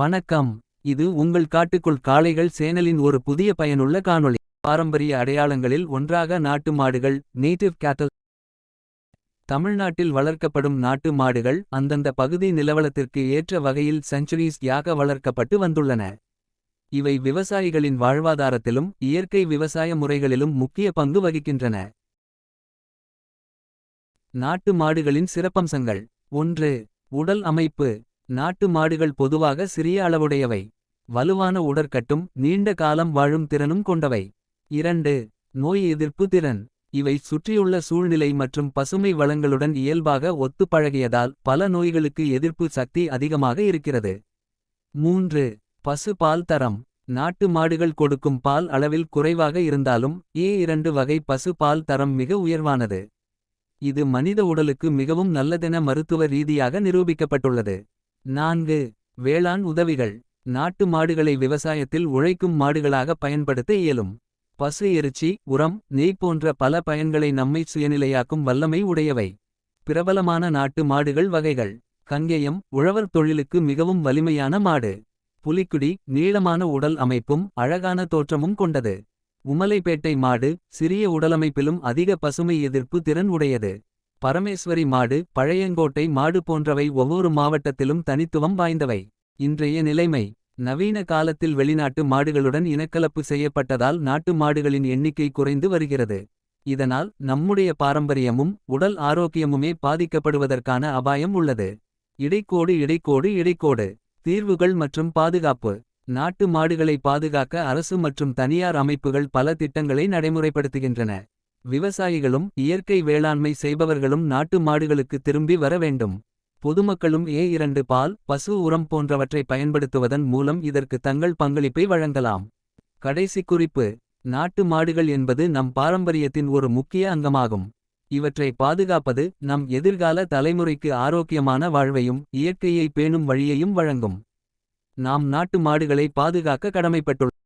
வணக்கம் இது உங்கள் காட்டுக்குள் காளைகள் சேனலின் ஒரு புதிய பயனுள்ள காணொளி. பாரம்பரிய அடையாளங்களில் ஒன்றாக நாட்டு மாடுகள் நேட்டிவ் கேட்டல். தமிழ்நாட்டில் வளர்க்கப்படும் நாட்டு மாடுகள் அந்தந்த பகுதி நிலவலத்திற்கு ஏற்ற வகையில் செஞ்சுரீஸ் யாக வளர்க்கப்பட்டு வந்துள்ளன. இவை விவசாயிகளின் வாழ்வாதாரத்திலும் இயற்கை விவசாய முறைகளிலும் முக்கிய பங்கு வகிக்கின்றன. நாட்டு மாடுகளின் சிறப்பம்சங்கள் ஒன்று உடல் அமைப்பு நாட்டு மாடுகள் பொதுவாக சிறிய அளவுடையவை. வலுவான உடற்கட்டும் நீண்ட காலம் வாழும் திறனும் கொண்டவை. இரண்டு நோய் எதிர்ப்பு திறன் இவை சுற்றியுள்ள சூழ்நிலை மற்றும் பசுமை வளங்களுடன் இயல்பாக ஒத்து பழகியதால் பல நோய்களுக்கு எதிர்ப்பு சக்தி அதிகமாக இருக்கிறது. மூன்று பசு பால் தரம் நாட்டு மாடுகள் கொடுக்கும் பால் அளவில் குறைவாக இருந்தாலும் ஏ இரண்டு வகை பசு பால் தரம் மிக உயர்வானது. இது மனித உடலுக்கு மிகவும் நல்லதென மருத்துவ ரீதியாக நிரூபிக்கப்பட்டுள்ளது. நான்கு வேளாண் உதவிகள் நாட்டு மாடுகளை விவசாயத்தில் உழைக்கும் மாடுகளாக பயன்படுத்த இயலும். பசு எரிச்சி உரம் நெய் போன்ற பல பயன்களை நம்மை சுயநிலையாக்கும் வல்லமை உடையவை. பிரபலமான நாட்டு மாடுகள் வகைகள் கங்கேயம் உழவர் தொழிலுக்கு மிகவும் வலிமையான மாடு. புலிக்குடி நீளமான உடல் அமைப்பும் அழகான தோற்றமும் கொண்டது. உமலைப்பேட்டை மாடு சிறிய உடலமைப்பிலும் அதிக பசுமை எதிர்ப்பு திறன் உடையது. பரமேஸ்வரி மாடு பழையங்கோட்டை மாடு போன்றவை ஒவ்வொரு மாவட்டத்திலும் தனித்துவம் வாய்ந்தவை. இன்றைய நிலைமை நவீன காலத்தில் வெளிநாட்டு மாடுகளுடன் இனக்கலப்பு செய்யப்பட்டதால் நாட்டு மாடுகளின் எண்ணிக்கை குறைந்து வருகிறது. இதனால் நம்முடைய பாரம்பரியமும் உடல் ஆரோக்கியமுமே பாதிக்கப்படுவதற்கான அபாயம் உள்ளது. இடைக்கோடு இடைக்கோடு இடைக்கோடு தீர்வுகள் மற்றும் பாதுகாப்பு. நாட்டு மாடுகளை பாதுகாக்க அரசு மற்றும் தனியார் அமைப்புகள் பல திட்டங்களை நடைமுறைப்படுத்துகின்றன. விவசாயிகளும் இயற்கை வேளாண்மை செய்பவர்களும் நாட்டு மாடுகளுக்கு திரும்பி வர வேண்டும். பொதுமக்களும் ஏ இரண்டு பால் பசு உரம் போன்றவற்றை பயன்படுத்துவதன் மூலம் இதற்கு தங்கள் பங்களிப்பை வழங்கலாம். கடைசி குறிப்பு நாட்டு மாடுகள் என்பது நம் பாரம்பரியத்தின் ஒரு முக்கிய அங்கமாகும். இவற்றை பாதுகாப்பது நம் எதிர்கால தலைமுறைக்கு ஆரோக்கியமான வாழ்வையும் இயற்கையை பேணும் வழியையும் வழங்கும். நாம் நாட்டு மாடுகளை பாதுகாக்க கடமைப்பட்டுள்ளோம்.